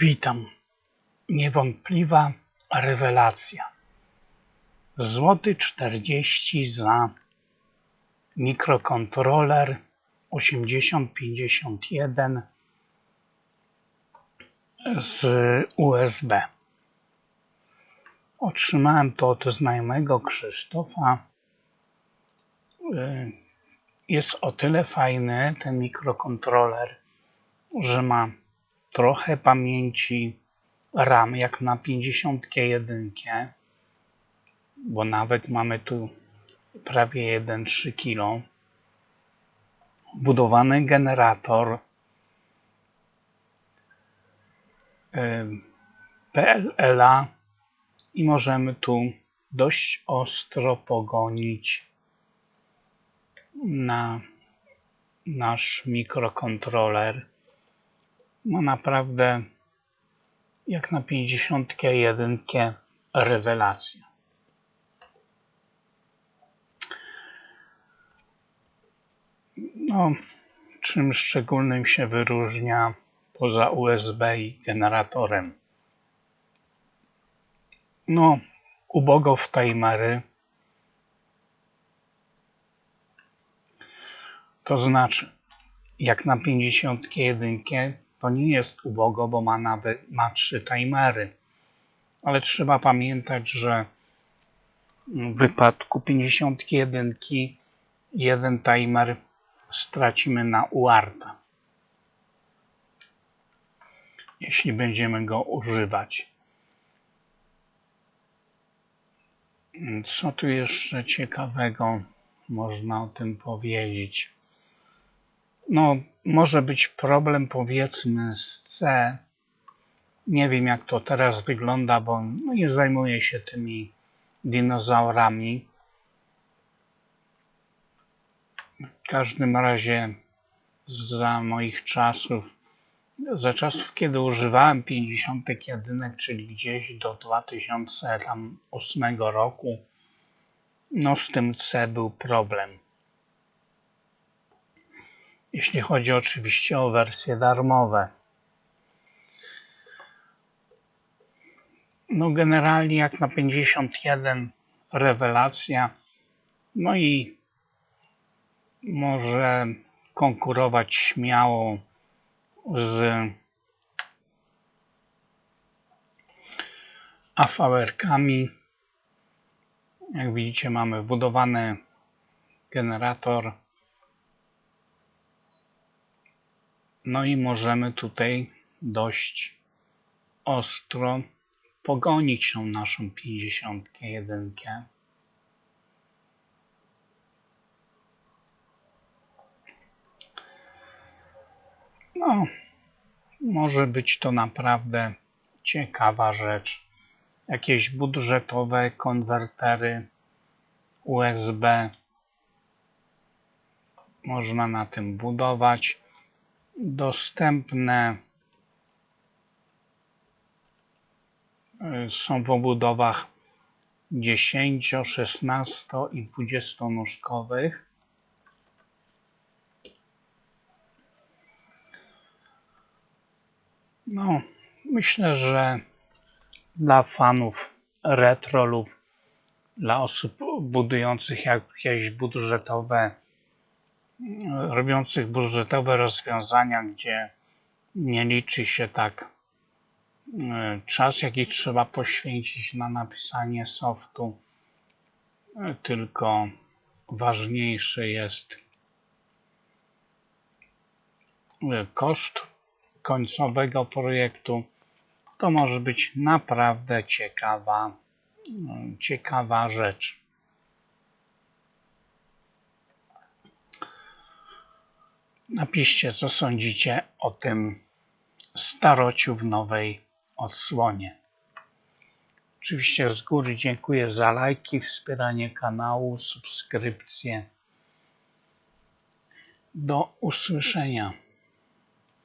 Witam. Niewątpliwa rewelacja. Złoty 40 za mikrokontroler 8051 z USB. Otrzymałem to od znajomego Krzysztofa. Jest o tyle fajny ten mikrokontroler, że ma trochę pamięci RAM jak na 51, bo nawet mamy tu prawie 1,3 kg. Budowany generator PLLA i możemy tu dość ostro pogonić na nasz mikrokontroler no naprawdę jak na 51 rewelacja. No, czym szczególnym się wyróżnia poza USB i generatorem? No, ubogo w timery. To znaczy, jak na 51 to nie jest ubogo, bo ma nawet ma trzy timery. Ale trzeba pamiętać, że w wypadku 51 jeden timer stracimy na uarta. Jeśli będziemy go używać. Co tu jeszcze ciekawego można o tym powiedzieć? No, może być problem powiedzmy z C. Nie wiem jak to teraz wygląda, bo no, nie zajmuję się tymi dinozaurami. W każdym razie za moich czasów, za czasów kiedy używałem 50 jedynek, czyli gdzieś do 2008 roku, no z tym C był problem jeśli chodzi oczywiście o wersje darmowe. No generalnie jak na 51 rewelacja, no i może konkurować śmiało z AVR-kami. Jak widzicie mamy wbudowany generator No i możemy tutaj dość ostro pogonić tą naszą 51. No, może być to naprawdę ciekawa rzecz. Jakieś budżetowe konwertery USB można na tym budować dostępne y, są w obudowach 10, 16 i 20 nóżkowych. No, myślę, że dla fanów retro lub dla osób budujących jakieś budżetowe robiących budżetowe rozwiązania, gdzie nie liczy się tak e, czas, jaki trzeba poświęcić na napisanie softu, e, tylko ważniejszy jest e, koszt końcowego projektu. To może być naprawdę ciekawa, ciekawa rzecz. Napiszcie, co sądzicie o tym starociu w nowej odsłonie. Oczywiście z góry dziękuję za lajki, wspieranie kanału, subskrypcje. Do usłyszenia.